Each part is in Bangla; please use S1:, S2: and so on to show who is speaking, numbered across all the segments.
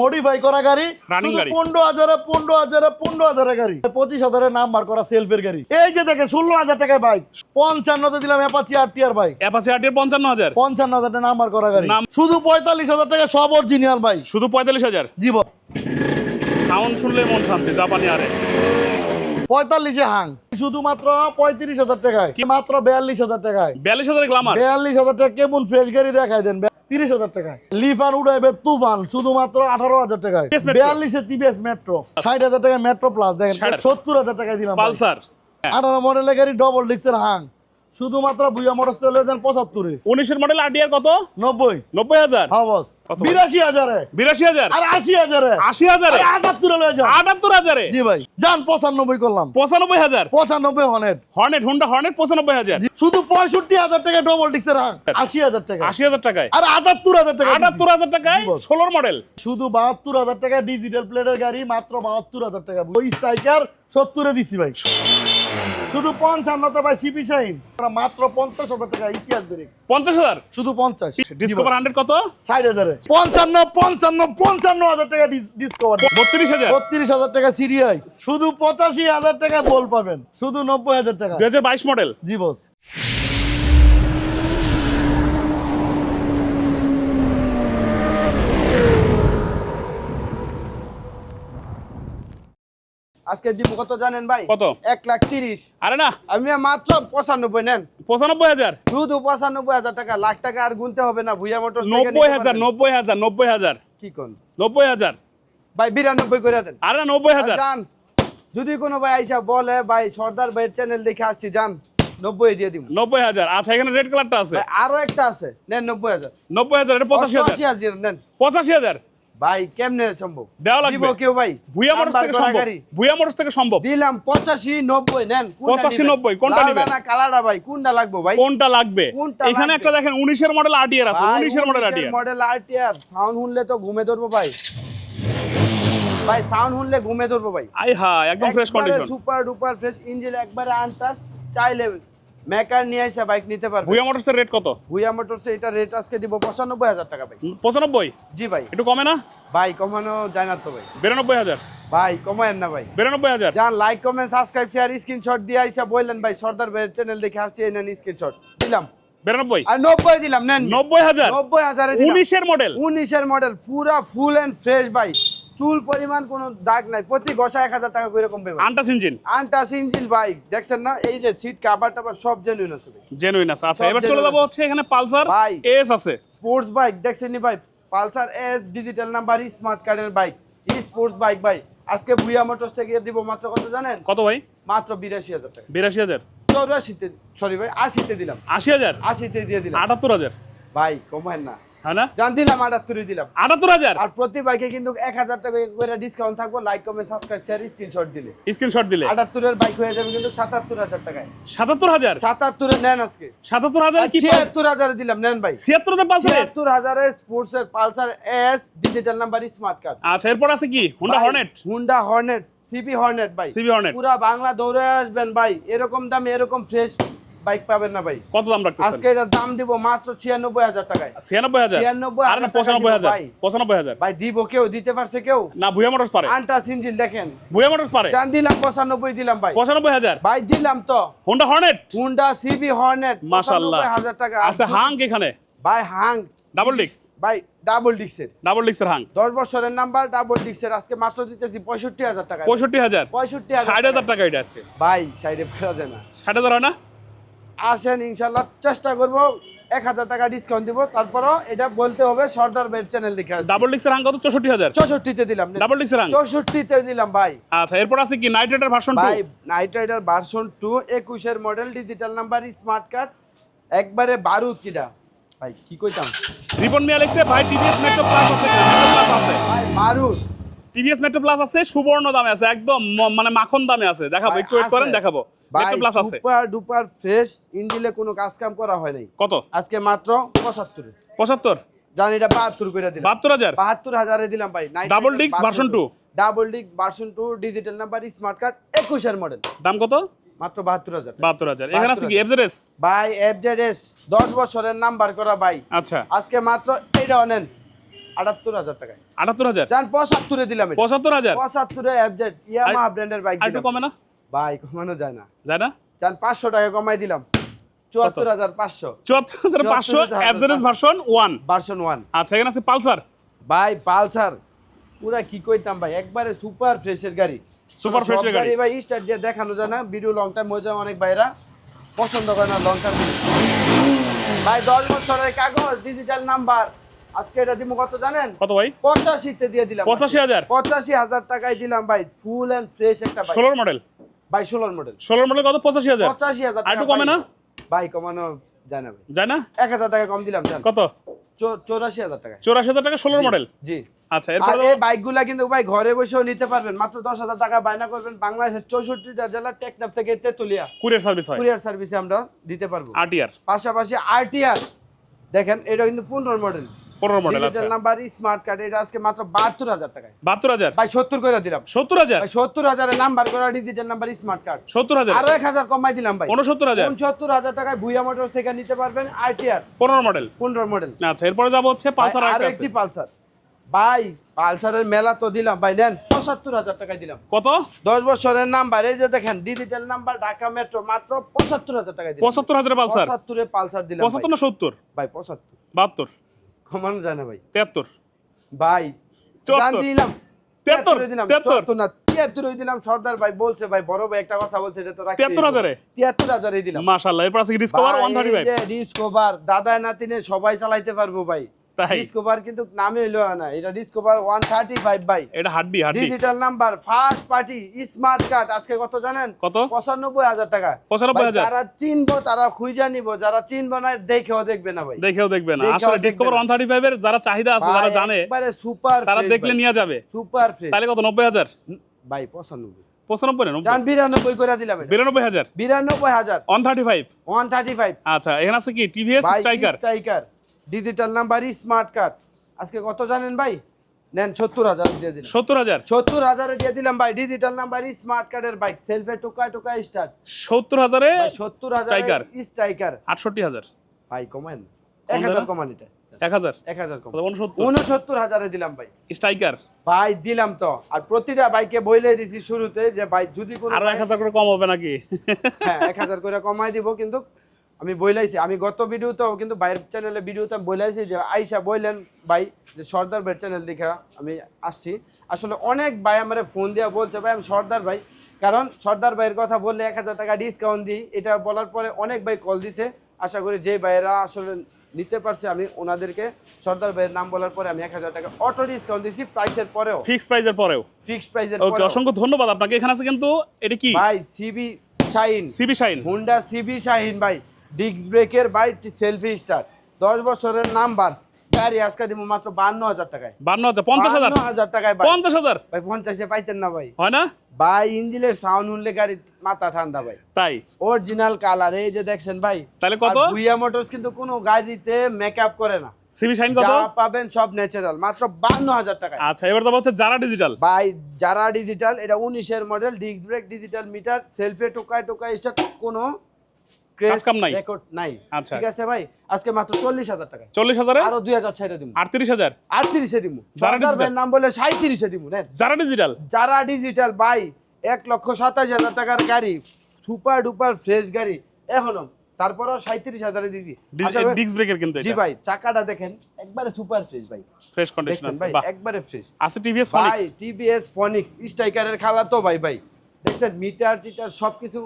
S1: মডিফাই করা গাড়ি শুধু পনেরো হাজারে পনেরো হাজারে পনেরো হাজারের গাড়ি পঁচিশ হাজারের নাম্বার করা সেলফের গাড়ি। এই যে দেখেন ষোলো হাজার টাকায় বাইক পঞ্চান্নতে দিলাম Apache R TR bike
S2: Apache RTR পঞ্চান্ন হাজার।
S1: পঞ্চান্ন হাজার নাম্বার করা গাড়ি। শুধু পঁয়তাল্লিশ হাজার টাকা সব অরিজিনাল ভাই
S2: শুধু পঁয়তাল্লিশ হাজার।
S1: জীবন
S2: সাউন্ড শুনলে মন শান্তি জাপানি আরে।
S1: পঁয়তাল্লিশে হাং শুধুমাত্র পঁয়ত্রিশ হাজার টাকায়। কি মাত্র বিয়াল্লিশ হাজার টাকায়।
S2: বিয়াল্লিশ হাজার গ্লামার
S1: বিয়াল্লিশ হাজার টাকা কেমন ফ্রেশ গাড়ি দেখাই দেন। তিরিশ হাজার টাকায় লিফান উড়াইবে তুফান শুধুমাত্র আঠারো হাজার টাকায়। বিয়াল্লিশে টিভিএস মেট্রো ষাট হাজার টাকায় মেট্রো প্লাস দেখেন সত্তর হাজার টাকায় দিলাম।
S2: পালসার।
S1: আঠারো মডেলের গাড়ি ডবল ডিস্কের হাং। শুধুমাত্র বুয়া মোটর চলে দেন পঁচাত্তরে।
S2: উনিশের মডেল আরটিআর কত?
S1: নব্বই।
S2: নব্বই হাজার।
S1: হ্যাঁ বস? বিরাশি হাজারে।
S2: বিরাশি হাজার?
S1: আর আশি হাজারে।
S2: আশি হাজারে?
S1: আটাত্তরে লয়ে যান।
S2: আটাত্তর হাজারে?
S1: জি ভাই। যান পঁচানব্বই করলাম।
S2: পঁচানব্বই হাজার?
S1: পঁচানব্বই হনেট।
S2: হর্নেট হুন্ডা হর্নেট পঁচানব্বই হাজার?
S1: শুধু পঁয়ষট্টি হাজার টাকা ডবল হাং আশি হাজার টাকা
S2: আশি হাজার টাকায়?
S1: আর আটাত্তর হাজার টাকা।
S2: আটাত্তর হাজার টাকায়। ষোলোর মডেল
S1: শুধু বাহাত্তর হাজার টাকা ডিজিটাল প্লেটের গাড়ি মাত্র বাহাত্তর হাজার টাকা ওই স্ট্রাইকার সত্তরে দিছি ভাই। শুধু পঞ্চান্নতে ভাই সিপি শাইন মাত্র পঞ্চাশ হাজার টাকা ইতিহাস ব্রেক
S2: পঞ্চাশ হাজার?
S1: শুধু পঞ্চাশ।
S2: ডিসকভার হান্ড্রেড কত?
S1: ষাট হাজারে। পঞ্চান্ন পঞ্চান্ন পঞ্চান্ন হাজার টাকা ডিসকভার
S2: বত্রিশ হাজার।
S1: বত্রিশ হাজার টাকা সিরিয়াই শুধু পঁচাশি হাজার টাকা বল পাবেন। শুধু নব্বই হাজার টাকা।
S2: দু হাজার বাইশ মডেল
S1: জি বস
S3: আজকে দিব কত জানেন ভাই?
S2: কত?
S3: এক লাখ তিরিশ।
S2: আরে না।
S3: আমি মাত্র পঁচানব্বই নেন।
S2: পঁচানব্বই হাজার?
S3: শুধু পঁচানব্বই হাজার টাকা লাখ টাকা আর গুনতে হবে না ভুইয়া মোটর
S2: নব্বই হাজার নব্বই হাজার নব্বই হাজার।
S3: কি কোন?
S2: নব্বই হাজার।
S3: ভাই বিরানব্বই করে দেন।
S2: আরে না নব্বই হাজার।
S3: যান যদি কোনো ভাই আইসা বলে ভাই সর্দার ভাইয়ের চ্যানেল দেখে আসছি যান নব্বই দিয়ে দিব।
S2: নব্বই হাজার। আচ্ছা এখানে রেড কালারটা আছে।
S3: আরও একটা আছে। নেন নব্বই হাজার।
S2: নব্বই হাজার এটা পঁচাশি হাজার
S3: নেন।
S2: পঁচাশি হাজার?
S3: ভাই কেমনে সম্ভব?
S2: দেওয়া লাগবে।
S3: কেউ ভাই?
S2: ভুয়া মোটরস থেকে সম্ভব। ভুয়া মোটরস থেকে সম্ভব।
S3: দিলাম পঁচাশি নব্বই নেন কোনটা
S2: 85, 90, কোনটা নিবেন?
S3: না ভাই কোনটা লাগবে ভাই?
S2: কোনটা লাগবে? এখানে একটা দেখেন উনিশের মডেল আরটিআর আছে
S3: ভাই,
S2: উনিশের model
S3: 19
S2: RTR
S3: model RTR sound শুনলে তো ঘুমে ধরবো ভাই। ভাই সাউন্ড শুনলে ঘুমে ধরবো ভাই।
S2: আই হা একদম fresh condition
S3: super duper fresh engine একবারে আনটাস চাইলে মেকার নিয়ে এসে বাইক নিতে পারবে।
S2: ভুয়া মোটরসের রেট কত?
S3: ভুয়া মোটরস এটা রেট আজকে দিব পঁচানব্বই হাজার টাকা ভাই
S2: পঁচানব্বই?
S3: জি ভাই।
S2: একটু কমে না?
S3: ভাই কমানো যায় না তো ভাই।
S2: বিরানব্বই হাজার?
S3: ভাই কমায়েন না ভাই।
S2: বিরানব্বই হাজার?
S3: যান like comment subscribe share screenshot দিয়ে আইসা বললেন ভাই সর্দার ভাইয়ের চ্যানেল দেখে আসছি এই নেন স্ক্রিনশট দিলাম।
S2: বিরানব্বই?
S3: আর নব্বই দিলাম নেন।
S2: নব্বই হাজার?
S3: নব্বই হাজারে
S2: উনিশের মডেল
S3: উনিশের মডেল পুরা ফুল এন্ড ফ্রেশ ভাই। চুল পরিমাণ কোনো দাগ নাই। প্রতি ঘষা এক হাজার টাকা করে কমবে
S2: আন্টাস ইঞ্জিন
S3: আনটা সিনজিল বাইক দেখছেন না? এই যে সিট কাভার টাভার সব জেনুইন আছে
S2: জেনুইন আছে। আচ্ছা এবার চলে যাব হচ্ছে এখানে পালসার। এস আছে।
S3: স্পোর্টস বাইক দেখছেন নি ভাই? Pulsar S digital number smart কার্ডের বাইক স্পোর্টস বাইক ভাই। আজকে ভুইয়া মোটরস থেকে দিব মাত্র কত জানেন?
S2: কত ভাই?
S3: মাত্র বিরাশি হাজার টাকা।
S2: বিরাশি হাজার?
S3: চৌরাশিতে সরি ভাই আশিতে দিলাম।
S2: আশি হাজার?
S3: আশিতে দিয়ে দিলাম।
S2: আটাত্তর হাজার?
S3: ভাই কমায় না।
S2: হ্যাঁ না?
S3: জান দিলাম আটাত্তরে দিলাম।
S2: আটাত্তর হাজার?
S3: আর প্রতি বাইকে কিন্তু এক হাজার টাকা করে ডিসকাউন্ট থাকব। Like comment subscribe share screenshot দিলে।
S2: স্ক্রিনশট দিলে।
S3: আটাত্তরের বাইক হয়ে যাবে কিন্তু সাতাত্তর হাজার টাকায়।
S2: সাতাত্তর হাজার?
S3: সাতাত্তরে নেন আজকে।
S2: সাতাত্তর হাজার
S3: ছিয়াত্তর হাজারে দিলাম নেন ভাই
S2: ছিয়াত্তর
S3: ছিয়াত্তর হাজারে স্পোর্টস এর Pulsar S digital number smart card
S2: আচ্ছা এরপর আছে কি? Honda Hornet
S3: Honda Hornet CB Hornet ভাই
S2: সিবি হর্নেট
S3: পুরা বাংলা দৌড়ে আসবেন ভাই। এরকম দামে এরকম ফ্রেশ বাইক পাবেন না ভাই।
S2: কত দাম রাখতেছেন?
S3: আজকে এটার দাম দিব মাত্র ছিয়ানব্বই হাজার টাকায়।
S2: ছিয়ানব্বই হাজার?
S3: 96
S2: আর না
S3: হাজার। টাকা
S2: পঁচানব্বই
S3: দিব
S2: হাজার?
S3: ভাই। দিব কেউ দিতে পারছে কেউ?
S2: না ভুয়া মোটরস পারে।
S3: আনটা সিনজিল দেখেন।
S2: ভুয়া মোটরস পারে?
S3: জান দিলাম পঁচানব্বই দিলাম ভাই।
S2: পঁচানব্বই হাজার?
S3: ভাই দিলাম তো।
S2: Honda Hornet
S3: Honda CB Hornet
S2: মাশাল্লাহ
S3: হাজার টাকা। আর
S2: আচ্ছা হাং এখানে?
S3: ভাই হাং।
S2: ডাবল ডিক্স
S3: ভাই ডাবল ডিক্সের
S2: ডাবল ডিক্সের হাং?
S3: দশ বছরের নাম্বার ডাবল ডিক্সের আজকে মাত্র দিতেছি পঁয়ষট্টি হাজার টাকা
S2: পঁয়ষট্টি হাজার?
S3: পঁয়ষট্টি
S2: ষাট
S3: হাজার
S2: হাজার টাকা এটা আজকে।
S3: ভাই সাইডে ফেরা যায় না।
S2: ষাট হাজার হয় না?
S3: আসেন ইনশাল্লাহ চেষ্টা করব। এক হাজার টাকা ডিসকাউন্ট দিব। তারপরও এটা বলতে হবে সর্দার বেড চ্যানেল দেখে
S2: ডাবল ডিক্সের হাং কত? চৌষট্টি হাজার।
S3: চৌষট্টিতে দিলাম।
S2: ডাবল ডিক্সের হাং
S3: চৌষট্টিতে দিলাম ভাই।
S2: আচ্ছা এরপর আছে কি? নাইট রাইডার ভার্সন
S3: ভাই নাইট রাইডার ভার্সন টু একুশের model digital number smart card একবারে বারুদ কিটা ভাই কি কইতাম?
S2: রিপন মিয়া লিখছে ভাই টিভিএস মেট্রো প্লাস আছে প্লাস আছে?
S3: ভাই বারুদ।
S2: টিভিএস মেট্রো প্লাস আছে সুবর্ণ দামে আছে একদম মানে মাখন দামে আছে। দেখাবো একটু ওয়েট করেন দেখাবো।
S3: ভাই সুপার ডুপার ফ্রেশ ইঞ্জিলে কোনো কাজ কাম করা হয় নাই।
S2: কত?
S3: আজকে মাত্র পঁচাত্তর।
S2: পঁচাত্তর?
S3: জানি এটা বাহাত্তর করে দিলাম।
S2: বাহাত্তর হাজার?
S3: বাহাত্তর দিলাম ভাই।
S2: Double disc version two।
S3: Double disc version two digital number smart card একুশের মডেল
S2: দাম কত?
S3: মাত্র বাহাত্তর হাজার।
S2: বাহাত্তর হাজার। এখানে আছে কি? এফজেডএস
S3: ভাই এফজেডএস দশ বছরের নাম্বার করা ভাই।
S2: আচ্ছা।
S3: আজকে মাত্র এইটা নেন আটাত্তর হাজার টাকায়।
S2: আটাত্তর হাজার?
S3: যান পঁচাত্তরে দিলাম এটা। এফজেড ইয়ামাহা ব্র্যান্ডের বাইক
S2: একটু কমে না?
S3: ভাই কমানো যায় না।
S2: যায় না?
S3: যান পাঁচশো টাকা কমাই দিলাম। চুয়াত্তর হাজার পাঁচশো।
S2: চুয়াত্তর হাজার পাঁচশো average version one
S3: version one
S2: আচ্ছা এখানে আছে পালসার।
S3: ভাই পালসার। পুরা কি কইতাম ভাই একবারে সুপার ফ্রেশের গাড়ি।
S2: fresh এর গাড়ি।
S3: ভাই স্টার্ট দিয়ে দেখানো যায় না। ভিডিও লং টাইম মজা অনেক ভাইরা। পছন্দ করে না লং টাইম ভাই দশ বছরের কাগজ ডিজিটাল নাম্বার আজকে এটা দিব কত জানেন?
S2: কত ভাই?
S3: পঁচাশিতে দিয়ে দিলাম।
S2: পঁচাশি হাজার।
S3: পঁচাশি হাজার টাকায় দিলাম ভাই। ফুল এন্ড ফ্রেশ একটা
S2: ষোলোর মডেল
S3: ভাই ষোলোর মডেল
S2: ষোলোর মডেল কত? পঁচাশি হাজার।
S3: পঁচাশি হাজার
S2: আর একটু কমে না?
S3: ভাই কমানো যায় না
S2: যায় না?
S3: এক হাজার টাকা কম দিলাম
S2: কত?
S3: চৌরাশি হাজার টাকা
S2: চৌরাশি হাজার টাকা ষোলোর মডেল
S3: জি।
S2: আচ্ছা
S3: আর এই বাইকগুলা কিন্তু ভাই ঘরে বসেও নিতে পারবেন। মাত্র দশ হাজার টাকা বায়না করবেন। বাংলাদেশের চৌষট্টিটা জেলার টেকনাফ থেকে তেতুলিয়া
S2: কুরিয়ার সার্ভিস হয়।
S3: কুরিয়ার সার্ভিসে আমরা দিতে পারব।
S2: আরটিআর।
S3: পাশাপাশি আরটিআর। দেখেন এটা কিন্তু পনেরো মডেল
S2: পনেরো model
S3: digital number smart card এটা আজকে মাত্র বাহাত্তর হাজার টাকায়। ভাই করে দিলাম। ভাই নাম্বার করা ডিজিটাল নাম্বার স্মার্ট কার্ড আরও কমাই দিলাম ভাই। টাকায় ভুইয়া মোটরস থেকে নিতে পারবেন আরটিআর
S2: মডেল
S3: পনেরো মডেল
S2: আচ্ছা এরপরে যাব হচ্ছে পালসার আরও
S3: একটি পালসার। ভাই পালসারের মেলা তো দিলাম। ভাই নেন পঁচাত্তর হাজার টাকায় দিলাম।
S2: কত?
S3: দশ বছরের নাম্বার এই যে দেখেন ডিজিটাল নাম্বার ঢাকা মেট্রো মাত্র পঁচাত্তর হাজার টাকায় দিলাম।
S2: পঁচাত্তর হাজার পালসার?
S3: পঁচাত্তরে পালসার দিলাম
S2: পঁচাত্তর না সত্তর?
S3: ভাই। ভাই পঁচাত্তর।
S2: বাহাত্তর।
S3: কমানো যায় না ভাই।
S2: তেহাত্তর
S3: ভাই জান দিলাম। না সর্দার ভাই বলছে ভাই বড় ভাই একটা কথা বলছে এটা তো রাখতেই
S2: তিয়াত্তর হাজারে?
S3: তিয়াত্তর হাজারে দিলাম।
S2: মাশাআল্লাহ এরপর আছে ডিসকভার
S3: ভাই,
S2: ওয়ান থার্টি
S3: এই
S2: ফাইভ
S3: যে ডিসকভার দাদা নাতিনে সবাই চালাইতে পারব ভাই। ডিসকভার কিন্তু নামে হইল না। এটা ডিসকভার ওয়ান থার্টি ফাইভ ভাই
S2: এটা হাড্ডি হাড্ডি।
S3: Digital number first party smart card আজকে কত জানেন?
S2: কত?
S3: পঁচানব্বই হাজার টাকা।
S2: 95,000
S3: যারা চিনবো তারা খুঁজা নিব। যারা চিনবো না দেখেও দেখবে না ভাই।
S2: দেখেও দেখবে না। আসলে ডিসকভার
S3: না।
S2: ওয়ান থার্টি ফাইভ এর যারা চাহিদা আছে যারা জানে
S3: একবারে সুপার
S2: তারা দেখলে নিয়ে যাবে।
S3: সুপার ফ্রেশ
S2: তাহলে কত? নব্বই হাজার?
S3: ভাই পঁচানব্বই।
S2: পঁচানব্বই না নব্বই?
S3: জান বিরানব্বই করে দিলাম
S2: বিরানব্বই হাজার?
S3: বিরানব্বই হাজার।
S2: One thirty five
S3: one thirty five
S2: আচ্ছা এখানে আছে কি? TVS striker
S3: striker digital number smart card আজকে কত জানেন ভাই? নেন সত্তর হাজার দিয়ে দিলাম।
S2: সত্তর হাজার?
S3: সত্তর হাজারে দিয়ে দিলাম ভাই ডিজিটাল নাম্বার স্মার্ট কার্ডের বাইক সেলফে টুকায় টুকায় স্টার্ট
S2: সত্তর হাজারে
S3: সত্তর হাজার
S2: স্ট্রাইকার আটষট্টি হাজার।
S3: ভাই কমান এক হাজার? কমান এটা।
S2: এক হাজার?
S3: এক হাজার
S2: উনসত্তর।
S3: উনসত্তর হাজারে দিলাম ভাই।
S2: স্ট্রাইকার
S3: ভাই দিলাম তো। আর প্রতিটা বাইকে বইলে দিছি শুরুতে যে ভাই যদি কোনো
S2: আরও এক হাজার করে কম হবে নাকি?
S3: হ্যাঁ এক হাজার করে কমাই দিব কিন্তু আমি বইলাইছি। আমি গত ভিডিওতেও কিন্তু বাইরের চ্যানেলে ভিডিওতে আমি বইলাইছি যে আইসা বইলেন ভাই যে সর্দার ভাইয়ের চ্যানেল দেখা আমি আসছি। আসলে অনেক ভাই আমার ফোন দিয়া বলছে ভাই আমি সর্দার ভাই। কারণ সর্দার ভাইয়ের কথা বললে এক হাজার টাকা ডিসকাউন্ট দিই। এটা বলার পরে অনেক ভাই কল দিছে। আশা করি যে ভাইয়েরা আসলে নিতে পারছে আমি ওনাদেরকে সর্দার ভাইয়ের নাম বলার পরে আমি এক হাজার টাকা অটো ডিসকাউন্ট দিছি প্রাইসের পরেও।
S2: ফিক্সড প্রাইজের পরেও?
S3: ফিক্সড প্রাইসের
S2: ওকে
S3: পরেও।
S2: অসংখ্য ধন্যবাদ। আপনাকে এখানে আছে কিন্তু এটা কি?
S3: ভাই CB shine
S2: CB shine
S3: Honda CB shine ভাই। ডিস্ক ব্রেকের ভাই সেলফি স্টার্ট দশ বছরের নাম্বার। গাড়ি আজকে দিব মাত্র বান্ন হাজার টাকায়।
S2: বান্ন হাজার পঞ্চাশ হাজার?
S3: হাজার টাকায়
S2: পঞ্চাশ হাজার?
S3: ভাই পঞ্চাশে পাইতেন না ভাই।
S2: হয় না?
S3: ভাই ইঞ্জিনের সাউন্ড শুনলে গাড়ি মাথা ঠান্ডা ভাই।
S2: তাই?
S3: অরিজিনাল কালার এই যে দেখছেন ভাই।
S2: তাহলে কত?
S3: ভুইয়া মোটরস কিন্তু কোনো গাড়িতে মেকআপ করে না।
S2: সিবি শাইন কত?
S3: যা পাবেন সব ন্যাচারাল মাত্র
S2: আচ্ছা এবার যাব হচ্ছে যারা ডিজিটাল
S3: ভাই যারা ডিজিটাল এটা উনিশের model disc brake digital meter সেলফে টোকায় টোকায় স্টার্ট কোনো। রেকর্ড নাই।
S2: আচ্ছা।
S3: ঠিক আছে ভাই? আজকে মাত্র চল্লিশ হাজার টাকা
S2: চল্লিশ হাজারে?
S3: আরও
S2: যারা
S3: নাম বলে
S2: যারা ডিজিটাল
S3: যারা ডিজিটাল ভাই লক্ষ সাতাশ হাজার টাকার গাড়ি সুপার ডুপার ফ্রেশ গাড়ি এখনও। তারপরেও সাঁত্রিশ হাজারে দিছি। আশা
S2: ডিস্ক ব্রেকের কিন্তু
S3: জি ভাই চাকাটা দেখেন একবারে সুপার ফ্রেশ ভাই।
S2: ফ্রেশ কন্ডিশন
S3: ভাই একবারে ফ্রেশ
S2: আছে টিভিএস
S3: ভাই টিভিএস ফনিক্স স্ট্রাইকারের খেলা তো ভাই ভাই। দেখছেন মিটার টিটার সবকিছু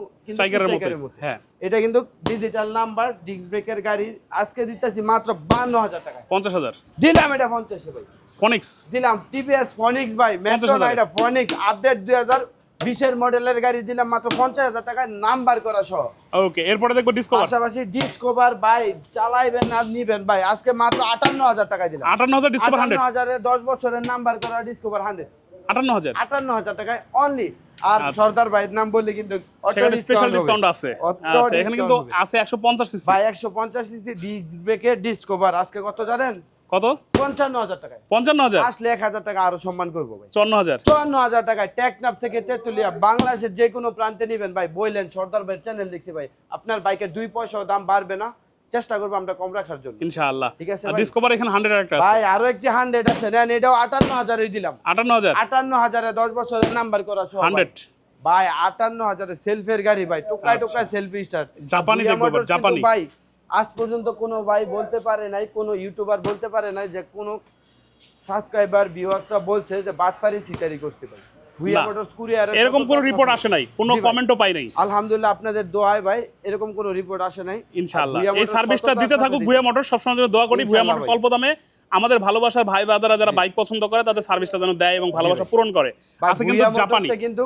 S2: হ্যাঁ।
S3: এটা কিন্তু ডিজিটাল নাম্বার ডিস্ক ব্রেকের গাড়ি আজকে দিতেছি মাত্র বান্ন হাজার টাকা
S2: পঞ্চাশ হাজার।
S3: দিলাম এটা পঞ্চাশে ভাই।
S2: ফনিক্স
S3: দিলাম টিভিএস ফনিক্স ভাই মেট্রো না এটা ফনিক্স আপডেট দুই হাজার বিশের মডেলের গাড়ি দিলাম মাত্র পঞ্চাশ হাজার টাকায় নাম্বার করা সহ।
S2: ওকে এরপরে দেখব ডিসকভার
S3: পাশাপাশি ডিসকভার ভাই চালাইবেন আর নিবেন ভাই। আজকে মাত্র আটান্ন হাজার টাকায় দিলাম।
S2: আটান্ন হাজার ডিসকভার হান্ড্রেড
S3: হাজারে দশ বছরের নাম্বার করা ডিসকভার হান্ড্রেড
S2: আটান্ন হাজার।
S3: আটান্ন হাজার টাকায় অনলি আর
S2: আচ্ছা।
S3: সর্দার ভাইয়ের নাম বললে কিন্তু
S2: স্পেশাল
S3: ডিসকাউন্ট
S2: ডিসকাউন্ট আছে। আচ্ছা এখানে কিন্তু আছে একশো পঞ্চাশ সিসি
S3: ভাই একশো পঞ্চাশ সিসি ডিস্ক ব্রেকের ডিসকভার আজকে কত জানেন?
S2: কত?
S3: পঞ্চান্ন হাজার টাকায়।
S2: পঞ্চান্ন হাজার?
S3: আসলে এক হাজার টাকা আরও সম্মান করব ভাই।
S2: চুয়ান্ন হাজার?
S3: চুয়ান্ন হাজার টাকায় টেকনাফ থেকে তেতুলিয়া বাংলাদেশের যে কোনো প্রান্তে নেবেন। ভাই বললেন সর্দার ভাইয়ের চ্যানেল দেখছি ভাই। আপনার বাইকের দুই পয়সা দাম বাড়বে না। চেষ্টা করব আমরা কম রাখার জন্য।
S2: ইনশাআল্লাহ।
S3: ঠিক আছে
S2: ডিসকভার এখানে হান্ড্রেড একটা আছে।
S3: ভাই আরও একটি হান্ড্রেড আছে। নেন এটাও আটান্ন হাজারই দিলাম।
S2: আটান্ন হাজার?
S3: আটান্ন হাজারে দশ বছরের নাম্বার করা সহ ভাই।
S2: হান্ড্রেড
S3: ভাই আটান্ন হাজারে সেলফের গাড়ি ভাই। টোকায় টোকায় সেলফি স্টার
S2: আচ্ছা। জাপানি দেখব জাপানি।
S3: ভাই আজ পর্যন্ত কোনো ভাই বলতে পারে নাই কোনো ইউটিউবার বলতে পারে নাই যে কোনো সাবস্ক্রাইবার ভিউয়ার্সরা বলছে যে বাটফারি সিটারি করছে ভাই।
S2: এরকম কোনো রিপোর্ট আসে নাই কোনো কমেন্টও পাই নাই।
S3: আলহামদুলিল্লাহ আপনাদের দোয়ায় ভাই এরকম কোনো রিপোর্ট আসে নাই।
S2: ইনশাআল্লাহ। এই সার্ভিসটা দিতে থাকুক ভুয়া মোটর সবসময় জন্য দোয়া করি ভুয়া মোটর। স্বল্প দামে আমাদের ভালোবাসার ভাই ব্রাদাররা যারা বাইক পছন্দ করে তাদের সার্ভিসটা যেন দেয় এবং ভালোবাসা পূরণ করে। আছে কিন্তু জাপানি
S3: কিন্তু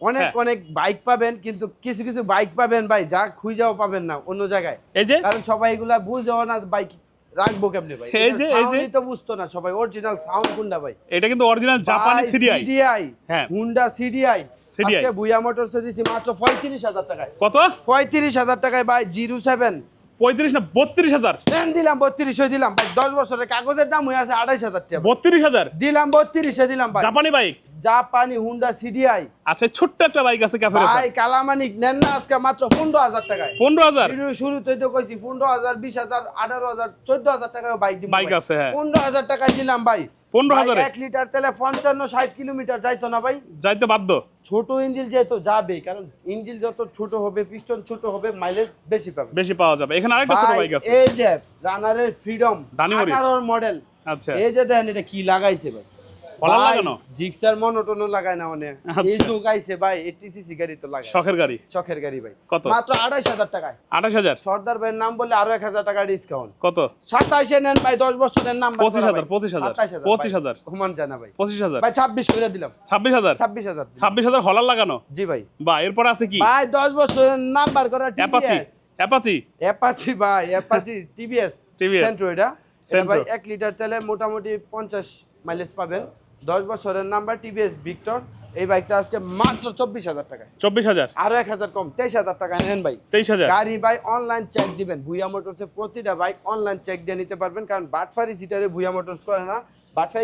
S3: অনেক
S2: হ্যাঁ।
S3: অনেক বাইক পাবেন কিন্তু কিছু কিছু বাইক পাবেন ভাই যা খুঁজাও পাবেন না অন্য জায়গায়।
S2: এই যে?
S3: কারণ সবাই এগুলা বুঝেও না বাইক রাখব কেমনে ভাই?
S2: এই যে- এই যে-
S3: তো বুঝতো না সবাই অরিজিনাল সাউন্ড ভাই?
S2: এটা কিন্তু অরিজিনাল জাপানি সিডিআই
S3: সিডিআই
S2: হ্যাঁ।
S3: হুন্ডা সিডিআই
S2: CDI
S3: আজকে ভুইয়া মোটরসে দিছি মাত্র পঁয়ত্রিশ হাজার টাকায়।
S2: কত?
S3: পঁয়ত্রিশ হাজার টাকায় ভাই জিরো সেভেন
S2: পঁয়ত্রিশ না বত্রিশ হাজার?
S3: দেন দিলাম বত্রিশে দিলাম। ভাই দশ বছরের কাগজের দাম হয়ে আছে আড়াইশ হাজার টাকা।
S2: বত্রিশ হাজার?
S3: দিলাম বত্রিশে দিলাম ভাই।
S2: জাপানি বাইক
S3: জাপানি হুন্ডা সিডিআই।
S2: আচ্ছা ছোট্ট একটা বাইক আছে ক্যাফে
S3: ভাই কালামানিক নেন না আজকে মাত্র পনেরো হাজার টাকায়।
S2: পনেরো হাজার?
S3: ভিডিও শুরুতেই তো কইছি পনেরো হাজার বিশ হাজার আঠারো হাজার চোদ্দ হাজার টাকা বাইক দিব
S2: বাইক আছে, হ্যাঁ।
S3: পনেরো হাজার টাকা দিলাম ভাই।
S2: 15,000
S3: ভাই,
S2: এ?
S3: এক লিটার তেলে পঞ্চান্ন ষাট কিলোমিটার যাইতো না ভাই?
S2: যাইতে বাধ্য?
S3: ছোট ইঞ্জিল যেহেতু যাবে কারণ ইঞ্জিল যত ছোট হবে পিস্টন ছোট হবে মাইলেজ বেশি পাবে।
S2: বেশি পাওয়া যাবে। এখানে আরেকটা ছোট বাইক আছে।
S3: যে রানারের ফ্রিডম
S2: দানি মরিচ।
S3: আঠারোর মডেল
S2: আচ্ছা।
S3: এই যে দেন এটা কি লাগাইছে ভাই?
S2: লাগানো?
S3: জিক্সার মনোটনও লাগায় না অনেক। এই যুগ আইছে ভাই এটিসিসি গাড়ি তো লাগায়।
S2: শখের গাড়ি?
S3: শখের গাড়ি ভাই।
S2: কত?
S3: মাত্র আড়াইশ হাজার টাকায়।
S2: আঠাশ হাজার?
S3: সর্দার ভাইয়ের নাম বললে আরও এক হাজার টাকা ডিসকাউন্ট
S2: কত?
S3: সাতাইশে নেন ভাই দশ বছরের নাম
S2: পঁচিশ হাজার, পঁচিশ হাজার, পঁচিশ হাজার।
S3: হুমান জানা ভাই।
S2: পঁচিশ হাজার।
S3: ভাই ছাব্বিশ করে দিলাম।
S2: ছাব্বিশ হাজার?
S3: ছাব্বিশ হাজার
S2: ছাব্বিশ হাজার হলার লাগানো?
S3: জি ভাই।
S2: বা এরপর আছে কি?
S3: ভাই দশ বছরের নাম্বার করা
S2: অ্যাপাচি
S3: টিভিএস
S2: অ্যাপাচি
S3: অ্যাপাচি ভাই অ্যাপাচি টিভিএস সেন্ট্রো এটা। ভাই এক লিটার তেলে মোটামুটি পঞ্চাশ মাইলেজ পাবেন। দশ বছরের নাম্বার টিভিএস ভিক্টর। এই বাইকটা আজকে মাত্র চব্বিশ হাজার টাকা
S2: চব্বিশ হাজার?
S3: আরও এক হাজার কম তেইশ হাজার টাকা নেন ভাই।
S2: তেইশ হাজার?
S3: গাড়ি ভাই অনলাইন চেক দিবেন। ভুইয়া মোটরসে প্রতিটা বাইক অনলাইন চেক দিয়ে নিতে পারবেন। কারণ বাটফারি সিটারে ভুইয়া মোটরস করে না।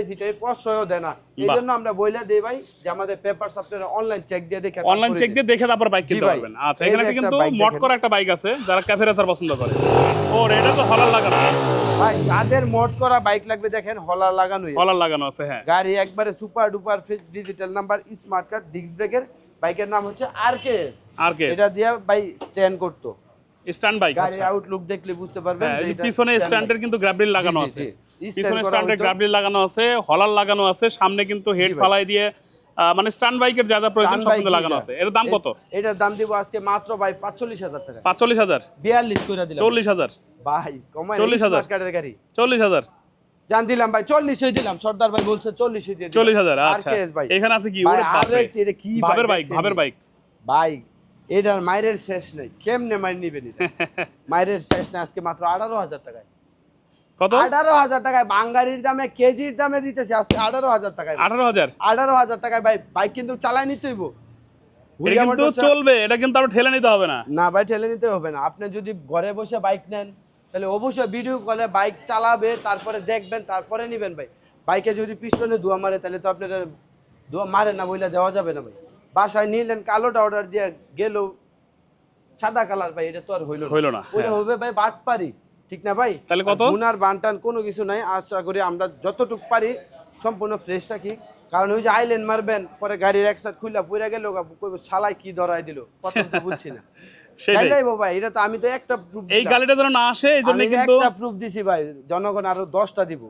S3: সিটারে প্রশ্রয়ও দেয় না। এই জন্য আমরা বইলে দিই ভাই যে আমাদের আপনারা অনলাইন চেক দিয়ে দেখে
S2: অনলাইন চেক দিয়ে দেখে তারপর বাইক কিনতে পারবেন। আচ্ছা এখানে কিন্তু
S3: দেখেন।
S2: করা একটা বাইক আছে যারা ক্যাফে রেসার পছন্দ করে। ও এটা তো হলার লাগানো।
S3: ভাই যাদের মোড করা বাইক লাগবে দেখেন হলার লাগানোই
S2: হলার লাগানো আছে হ্যাঁ।
S3: গাড়ি একবারে super duper fresh digital number smart card disc ব্রেকের বাইকের নাম হচ্ছে আরকেএস
S2: আর কে
S3: এটা দিয়ে ভাই স্ট্যান্ড করতো।
S2: স্ট্যান্ড বাইক
S3: গাড়ির আউটলুক দেখলে বুঝতে পারবেন
S2: হ্যাঁ পিছনে স্ট্যান্ডের কিন্তু গ্রাবরিল লাগানো আছে। পিছনে
S3: করা
S2: স্ট্যান্ডে লাগানো আছে হলার লাগানো আছে সামনে কিন্তু হেড ফালাই দিয়ে মানে স্ট্যান্ড বাইকের যা যা প্রয়োজন সব লাগানো আছে। এর দাম কত?
S3: এটার দাম দিব আজকে মাত্র ভাই পাঁচচল্লিশ হাজার টাকা।
S2: পাঁচচল্লিশ হাজার?
S3: বিয়াল্লিশ দিলাম।
S2: চল্লিশ হাজার?
S3: ভাই কমাই
S2: 40,000
S3: স্মার্ট গাড়ি।
S2: চল্লিশ হাজার?
S3: জান দিলাম ভাই দিলাম। সর্দার ভাই বলছে দিয়ে
S2: আচ্ছা। এখানে আছে কি?
S3: ভাই,
S2: ওরে বাপরে।
S3: এটা কি
S2: ভাবের
S3: বাইক
S2: বাইক ভাবের বাইক।
S3: ভাই এটার মায়ের শেষ নেই। কেমনে মাইর নিবেন এটা? মায়ের শেষ নেই আজকে মাত্র আঠারো হাজার টাকায়।
S2: কত?
S3: আঠারো হাজার টাকায়। বাঙ্গারির দামে কেজির দামে দিতেছে আজকে আঠারো হাজার টাকায়
S2: আঠারো হাজার?
S3: আঠারো হাজার টাকায় ভাই। বাইক কিন্তু চালাই নিতেইব
S2: কিন্তু চলবে এটা কিন্তু আবার ঠেলে নিতে হবে না।
S3: না ভাই ঠেলে নিতে হবে না। আপনি যদি ঘরে বসে বাইক নেন তাহলে অবশ্যই ভিডিও কলে বাইক চালাবে তারপরে দেখবেন তারপরে নেবেন ভাই। বাইকে যদি পিস্টনে ধোয়া মারে তাহলে তো আপনার ধোয়া মারে না বইলে দেওয়া যাবে না ভাই। বাসায় নিলেন কালোটা অর্ডার দিয়ে গেল সাদা কালার ভাই এটা তো আর হইল
S2: হইল না,
S3: ওইটা
S2: হ্যাঁ।
S3: হবে ভাই বাট পারি ঠিক না ভাই?
S2: তাহলে কত?
S3: গুনার বানটান কোনো কিছু নাই আশা করি আমরা যতটুকু পারি সম্পূর্ণ ফ্রেশ রাখি। কারণ ওই যে আইল্যান্ড মারবেন পরে গাড়ির এক একসাথে খুললা পুরা গেল সালাই শালায় কি ধরাই দিল? কত বুঝছি না।
S2: সেটাই।
S3: তাইলাই এটা তো আমি তো একটা প্রুফ
S2: এই গাড়িটা যেন না আসে এই জন্য কিন্তু
S3: একটা প্রুফ দিছি ভাই জনগণ আরও দশটা দিব।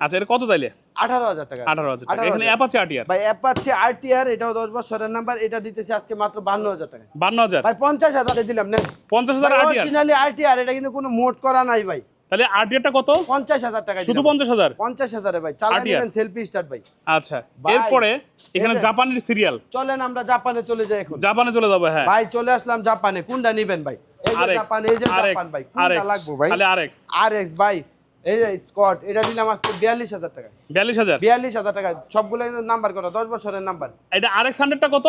S2: আচ্ছা এটা কত তাইলে?
S3: আঠারো হাজার টাকা
S2: আঠারো হাজার টাকা। এখানে অ্যাপাচি আটিয়ার
S3: ভাই অ্যাপাচি আরটিআর এটাও দশ বছরের নাম্বার এটা দিতেছি আজকে মাত্র বান্ন হাজার টাকা।
S2: বান্ন হাজার?
S3: ভাই পঞ্চাশ হাজারে দিলাম না
S2: পঞ্চাশ হাজার
S3: অরিজিনালি আরটিআর এটা কিন্তু কোনো মোট করা নাই ভাই।
S2: তাহলে আটিয়ারটা কত?
S3: পঞ্চাশ হাজার টাকা
S2: শুধু পঞ্চাশ হাজার?
S3: পঞ্চাশ হাজারে ভাই। চালাই
S2: RTR
S3: সেলফি স্টার্ট ভাই।
S2: আচ্ছা এরপরে এখানে জাপানের সিরিয়াল
S3: চলেন আমরা জাপানে চলে যাই এখন।
S2: জাপানে চলে যাব হ্যাঁ।
S3: ভাই চলে আসলাম জাপানে। কোনটা নিবেন ভাই? এই যে জাপান এই যে
S2: RX,
S3: জাপান ভাই। কোনটা
S2: RX,
S3: ভাই?
S2: তাহলে আরএক্স
S3: আর এক্স ভাই। এই যে স্কট এটা দিলাম আজকে বিয়াল্লিশ হাজার টাকা।
S2: বিয়াল্লিশ হাজার?
S3: বিয়াল্লিশ হাজার টাকা। সবগুলো কিন্তু নাম্বার করা দশ বছরের নাম্বার
S2: এটা আরএক্স হান্ড্রেডটা কত?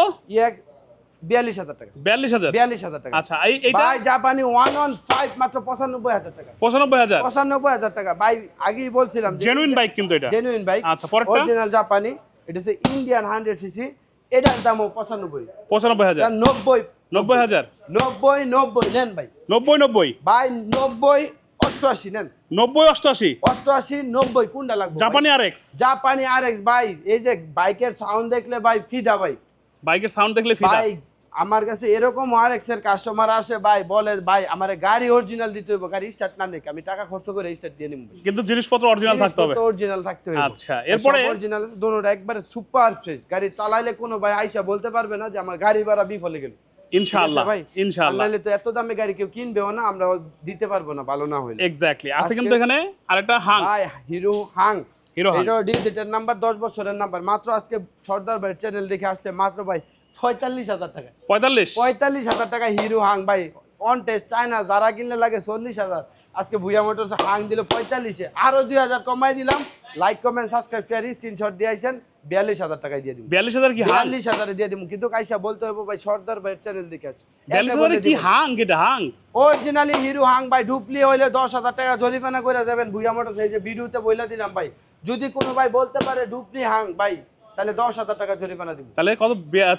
S3: বিয়াল্লিশ হাজার টাকা।
S2: বিয়াল্লিশ হাজার?
S3: বিয়াল্লিশ হাজার টাকা।
S2: আচ্ছা এইটা?
S3: জাপানি ওয়ান ওয়ান ফাইভ মাত্র পঁচানব্বই হাজার টাকা।
S2: পঁচানব্বই হাজার?
S3: পঁচানব্বই হাজার টাকা। ভাই আগেই বলছিলাম
S2: জেনুইন বাইক কিন্তু এটা।
S3: জেনুইন বাইক
S2: আচ্ছা,
S3: অরিজিনাল জাপানি এটা হচ্ছে ইন্ডিয়ান হান্ড্রেড সিসি এটার দামও পঁচানব্বই।
S2: পঁচানব্বই হাজার?
S3: নব্বই।
S2: নব্বই হাজার?
S3: নব্বই নব্বই নেন ভাই।
S2: নব্বই নব্বই?
S3: ভাই নব্বই অষ্টআশি নেন।
S2: নব্বই অষ্টআশি।
S3: অষ্টআশি নব্বই কোনটা লাগবে
S2: জাপানি আর এক্স।
S3: জাপানি আর এক্স ভাই এই যে বাইকের সাউন্ড দেখলে ভাই ফিদা ভাই।
S2: বাইকের সাউন্ড দেখলে ফিদা।
S3: ভাই আমার কাছে এরকম আর এক্সের কাস্টমার আসে ভাই বলে ভাই আমার গাড়ি অরিজিনাল দিতে হবে গাড়ি স্টার্ট না দেখে আমি টাকা খরচ করে স্টার্ট দিয়ে নিব।
S2: কিন্তু জিনিসপত্র অরিজিনাল থাকতে হবে।
S3: অরিজিনাল থাকতে হবে
S2: আচ্ছা, এরপরে-
S3: অরিজিনাল দোনোটা একবারে সুপার ফ্রেশ গাড়ি চালাইলে কোনো ভাই আইসা বলতে পারবে না যে আমার গাড়ি ভাড়া বিফলে গেল।
S2: ইনশাআল্লাহ ইনশাআল্লাহ।
S3: তো এত দামে গাড়ি কেউ কিনবেও না আমরা দিতে পারব না ভালো না হইলে।
S2: এক্স্যাক্টলি আছে কিন্তু এখানে আরেকটা Hang.
S3: Hero Hang.
S2: Hero Hang.
S3: Digital number দশ বছরের নাম্বার। মাত্র আজকে সর্দার ভাই চ্যানেল দেখে আসছে মাত্র ভাই পঁয়তাল্লিশ হাজার টাকা।
S2: পঁয়তাল্লিশ?
S3: পঁয়তাল্লিশ হাজার টাকা হিরো হাং ভাই। অন টেস্ট চায়না যারা কিনলে লাগে চল্লিশ হাজার। আজকে ভুয়া মোটরস হাং দিল পঁয়তাল্লিশে। আরও দুই হাজার কমাই দিলাম। Like comment subscribe share screenshot দিয়ে আইসেন। বিয়াল্লিশ হাজার টাকায় দিয়ে দিব।
S2: বিয়াল্লিশ হাজার কি
S3: বিয়াল্লিশ হাজারে দিয়ে দিব। কিন্তু কাইসা বলতে হবে ভাই সর্দার ভাইয়ের চ্যানেল দেখে আসছে।
S2: কি হাং? এটা হাং?
S3: অরিজিনালি হিরো হাং ভাই ডুপ্লি হইলে দশ হাজার টাকা জরিমানা করে দেবেন। ভুয়া মোটরস এই যে ভিডিওতে বইলা দিলাম ভাই। যদি কোনো ভাই বলতে পারে ডুপ্লি হাং ভাই তাহলে দশ হাজার টাকা জরিমানা দিব।
S2: তাহলে কত?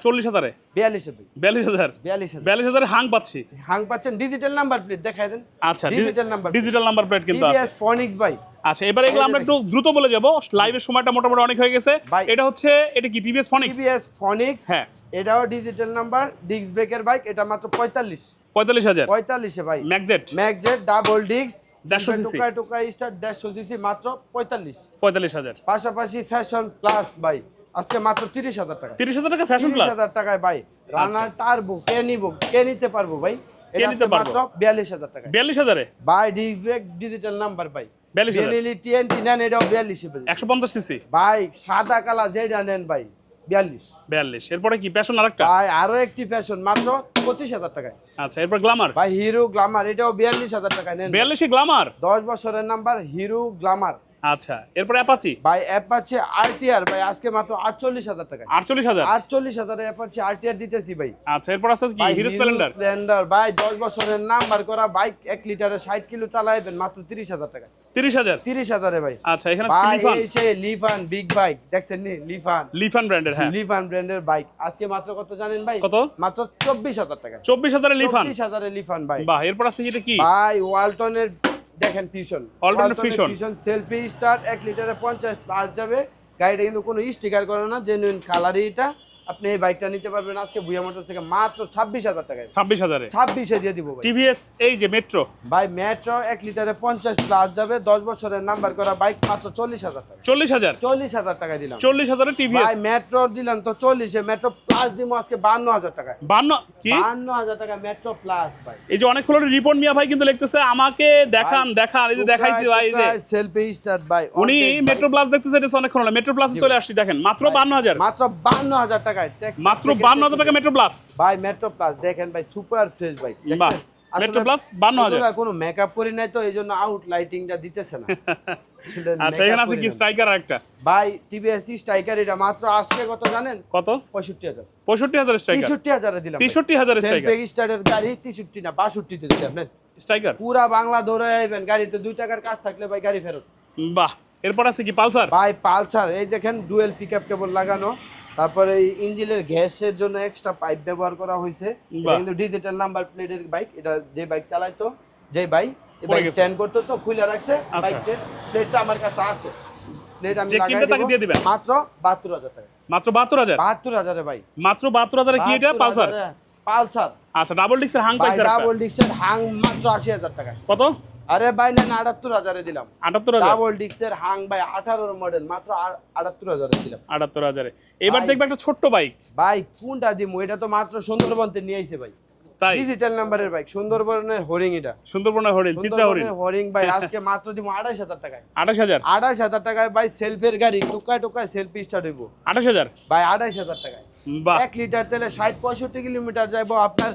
S2: চল্লিশ হাজারে?
S3: বিয়াল্লিশে ভাই
S2: বিয়াল্লিশ হাজার?
S3: বিয়াল্লিশ হাজার।
S2: বিয়াল্লিশ হাজারে হাং পাচ্ছি।
S3: হাং পাচ্ছেন ডিজিটাল নাম্বার প্লেট দেখাই দেন।
S2: আচ্ছা
S3: digital number
S2: digital number plate কিন্তু
S3: ফনিক্স ভাই।
S2: আচ্ছা এবার এগুলো আমরা একটু দ্রুত বলে যাব। লাইভের সময়টা মোটামুটি অনেক হয়ে গেছে। এটা হচ্ছে এটা কি টিভিএস ফনিক্স
S3: টিভিএস ফনিক্স
S2: হ্যাঁ।
S3: এটাও ডিজিটাল নাম্বার ডিস্ক ব্রেকের বাইক এটা মাত্র পঁয়তাল্লিশ।
S2: পঁয়তাল্লিশ হাজার।
S3: পঁয়তাল্লিশে ভাই।
S2: ম্যাকজেট
S3: ম্যাকজেট ডাবল ডিস্ক
S2: 150
S3: টুকায় টুকায় স্টার দেড়শো সিসি মাত্র পঁয়তাল্লিশ।
S2: পঁয়তাল্লিশ হাজার।
S3: পাশাপাশি ফ্যাশন প্লাস ভাই। আজকে মাত্র তিরিশ হাজার টাকা।
S2: তিরিশ হাজার টাকা ফ্যাশন
S3: তিরিশ
S2: প্লাস
S3: হাজার টাকায় ভাই রানার টারবো কে নিব কে নিতে পারব ভাই?
S2: নিতে পারব?
S3: বিয়াল্লিশ হাজার টাকা
S2: বিয়াল্লিশ হাজারে?
S3: ভাই ডিজিটাল নাম্বার ভাই।
S2: 42,000
S3: বেনেলি টিএনটি নেন এটাও বিয়াল্লিশ
S2: একশো পঞ্চাশ সিসি
S3: ভাই সাদা কালা যেটা নেন ভাই বিয়াল্লিশ।
S2: বিয়াল্লিশ। এরপরে কি প্যাশন আরেকটা?
S3: ভাই আরও একটি ফ্যাশন মাত্র পঁচিশ হাজার টাকায়।
S2: আচ্ছা এরপর গ্লামার
S3: ভাই হিরো গ্লামার এটাও বিয়াল্লিশ হাজার টাকায় নেন
S2: বিয়াল্লিশে গ্লামার
S3: দশ বছরের নাম্বার হিরো গ্লামার
S2: আচ্ছা এরপর অ্যাপাচি
S3: ভাই অ্যাপ পাচ্ছে আরটিআর ভাই আজকে মাত্র আটচল্লিশ হাজার টাকায়
S2: আটচল্লিশ হাজার?
S3: আটচল্লিশ হাজার আরটিআর দিতেছি ভাই।
S2: আচ্ছা এরপর আছে কি? হিরো স্প্লেন্ডার
S3: স্প্লেন্ডার ভাই দশ বছরের নাম্বার করা বাইক এক লিটারে ষাট কিলো চালাইবেন মাত্র তিরিশ হাজার টাকা।
S2: তিরিশ হাজার?
S3: তিরিশ হাজারে ভাই।
S2: আচ্ছা এখানে লিফান
S3: এই সে লিফান বিগ বাইক দেখছেন নি? লিফান
S2: লিফান ব্র্যান্ডের হ্যাঁ।
S3: লিফান ব্র্যান্ডের বাইক আজকে মাত্র কত জানেন ভাই?
S2: কত?
S3: মাত্র চব্বিশ হাজার টাকা।
S2: চব্বিশ হাজারে লিফান
S3: চব্বিশ হাজারে লিফান ভাই।
S2: বাহ এরপর আছে এটা কি?
S3: ভাই ওয়ালটনের দেখেন ফিউশন। ফিউশন সেলফি স্টার্ট এক লিটারে পঞ্চাশ প্লাস যাবে। গাড়িটা কিন্তু কোনো স্টিকার করে না জেনুইন কালারই এটা। আপনি এই বাইকটা নিতে পারবেন আজকে ভুয়া মোটর থেকে মাত্র ছাব্বিশ হাজার টাকায়।
S2: ছাব্বিশ হাজারে?
S3: ছাব্বিশে দিয়ে দিব
S2: টিভিএস এই যে মেট্রো
S3: ভাই মেট্রো এক লিটারে পঞ্চাশ প্লাস যাবে দশ বছরের নাম্বার করা বাইক মাত্র চল্লিশ হাজার টাকা।
S2: চল্লিশ হাজার?
S3: চল্লিশ হাজার টাকায় দিলাম।
S2: চল্লিশ হাজারে টিভিএস?
S3: ভাই মেট্রো দিলাম তো চল্লিশে মেট্রো প্লাস দিব আজকে বান্ন হাজার টাকায়।
S2: বান্ন কি?
S3: বান্ন হাজার টাকা মেট্রো প্লাস ভাই।
S2: এই যে অনেক হলো রিপন মিয়া ভাই কিন্তু লিখতেছে আমাকে দেখান দেখান। এই যে দেখাইছি ভাই এই যে।
S3: সেলফি স্টার্ট ভাই
S2: উনি মেট্রো প্লাস দেখতেছে এটা অনেকক্ষণ হলো মেট্রো প্লাসে চলে আসছি দেখেন মাত্র বান্ন হাজার।
S3: মাত্র বান্ন হাজার টাকায়
S2: মাত্র
S3: থেকে-
S2: বান্ন হাজার টাকা মেট্রো প্লাস
S3: ভাই মেট্রো প্লাস দেখেন ভাই সুপার ফ্রেশ ভাই।
S2: Metro Plus 52,000
S3: এগুলা কোনো মেকআপ করি নাই তো এই জন্য আউট লাইটিংটা দিতেছে না।
S2: আচ্ছা এখানে আছে কি স্ট্রাইকার একটা
S3: ভাই টিভিএস স্ট্রাইকার এটা মাত্র আজকে কত জানেন?
S2: কত?
S3: পঁয়ষট্টি হাজার।
S2: পঁয়ষট্টি হাজার স্ট্রাইকার
S3: তেষট্টি হাজারে দিলাম
S2: তেষট্টি হাজারের স্ট্রাইকার
S3: স্টার্টের গাড়ি তেষট্টি না বাষট্টিতে দিলাম নেন।
S2: স্ট্রাইকার
S3: পুরা বাংলা দৌড়ে আইবেন গাড়িতে দুই টাকার কাজ থাকলে ভাই গাড়ি ফেরত।
S2: বাহ এরপর আছে কি পালসার?
S3: ভাই পালসার এই দেখেন ডুয়েল পিকআপ কেবল লাগানো। তারপরে এই ইঞ্জিনের গ্যাসের জন্য এক্সট্রা পাইপ ব্যবহার করা হয়েছে। কিন্তু ডিজিটাল নাম্বার প্লেটের বাইক এটা যে বাইক চালাইতো যে বাইক বাইক স্ট্যান্ড করতো তো খুলে রাখছে।
S2: আচ্ছা।
S3: বাইকের প্লেটটা আমার কাছে আছে। প্লেট আমি লাগাই
S2: দিবেন?
S3: মাত্র বাহাত্তর হাজার টাকা।
S2: মাত্র বাহাত্তর হাজার?
S3: বাহাত্তর হাজারে ভাই
S2: মাত্র বাহাত্তর হাজারে কি এটা? পালসার?
S3: এ পালসার।
S2: আচ্ছা ডাবল ডিক্সের হাং পাইছে
S3: ডাবল ডিক্সের হাং মাত্র আশি হাজার টাকা
S2: কত?
S3: আরে ভাই নেন আটাত্তর হাজারে দিলাম।
S2: আটাত্তর
S3: ডাবল ডিক্সের হাং ভাই আঠারোর মডেল মাত্র আটাত্তর হাজারে দিলাম।
S2: আটাত্তর হাজারে। এবার দেখবে একটা ছোট্ট বাইক
S3: ভাই কোনটা দিমু? এটা তো মাত্র সুন্দরবনতে নিয়ে আইছে ভাই।
S2: তাই?
S3: ডিজিটাল নাম্বারের বাইক সুন্দরবনের হরিং এটা।
S2: সুন্দরবনের হরিণ চিত্রা হরিণ।
S3: হরিং ভাই আজকে মাত্র দিমু আঠাশ হাজার টাকায়।
S2: আঠাশ হাজার?
S3: টাকায় ভাই সেলফের গাড়ি টুকায় টুকায় সেলফি স্টার্ট হইব।
S2: আঠাশ হাজার?
S3: ভাই আঠাশ হাজার টাকায়।
S2: বাহ।
S3: এক লিটার তেলে ষাট পঁয়ষট্টি কিলোমিটার যাইবো আপনার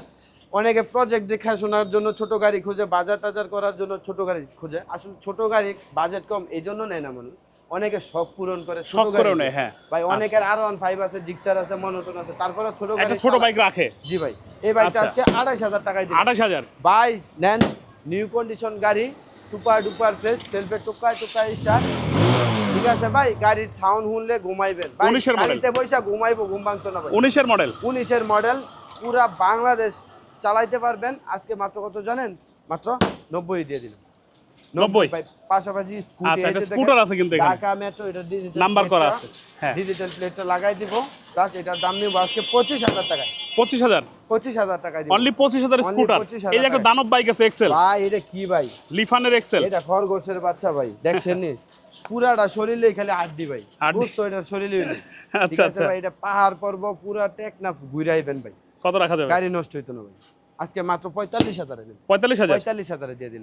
S3: অনেকে প্রজেক্ট দেখাশোনার জন্য ছোট গাড়ি খুঁজে বাজার টাজার করার জন্য ছোট গাড়ি খুঁজে। আসলে ছোট গাড়ি বাজেট কম এই জন্য নেয় না মানুষ। অনেকে শখ পূরণ করে ছোট
S2: শখ
S3: গাড়ি
S2: হ্যাঁ।
S3: ভাই অনেকের আর ওয়ান ফাইভ আছে জিক্সার আছে মনোটন আছে তারপরে ছোট গাড়ি
S2: ছোট বাইক রাখে।
S3: জি ভাই এই বাইকটা
S2: আচ্ছা।
S3: আজকে আড়াইশ হাজার টাকায় দিই
S2: আঠাশ হাজার।
S3: ভাই নেন নিউ কন্ডিশন গাড়ি সুপার ডুপার ফ্রেশ সেলফে টুকায় টুকায় স্টার্ট ঠিক আছে ভাই গাড়ির সাউন্ড শুনলে ঘুমাইবেন। ভাই
S2: 19 এর
S3: গাড়িতে বৈশা ঘুমাইবো ঘুম ভাঙতো না ভাই।
S2: উনিশের মডেল
S3: উনিশের মডেল পুরা বাংলাদেশ চালাইতে পারবেন। আজকে মাত্র কত জানেন? মাত্র নব্বই দিয়ে দিলাম।
S2: 90?
S3: ভাই, পাশাপাশি
S2: আচ্ছা, একটা scooter আছে কিন্তু
S3: ঢাকা মেট্রো এটা ডিজিটাল
S2: নাম্বার করা আছে হ্যাঁ।
S3: ডিজিটাল প্লেটটা লাগাই দিব। প্লাস এটার দাম নিব আজকে পঁচিশ হাজার টাকায়।
S2: পঁচিশ হাজার?
S3: পঁচিশ হাজার টাকায়
S2: অনলি পঁচিশ হাজার স্কুটার এই যে একটা দানব বাইক আছে এক্সেল
S3: ভাই এটা কি ভাই?
S2: লিফানের এক্সেল
S3: এটা খরগোশের বাচ্চা ভাই দেখছেন নি? পুরাটা শরীরে খালি হাড্ডি ভাই। বুঝতো এটার শরীরে
S2: আচ্ছা আচ্ছা।
S3: ভাই এটা পাহাড় পর্বত পুরা টেকনাফ ঘুরাইবেন ভাই।
S2: কত রাখা যাবে?
S3: গাড়ি নষ্ট হইতো না ভাই। আজকে মাত্র পঁয়তাল্লিশ হাজারে
S2: পঁয়তাল্লিশ হাজার?
S3: পঁয়তাল্লিশ হাজারে দিয়ে দিলাম।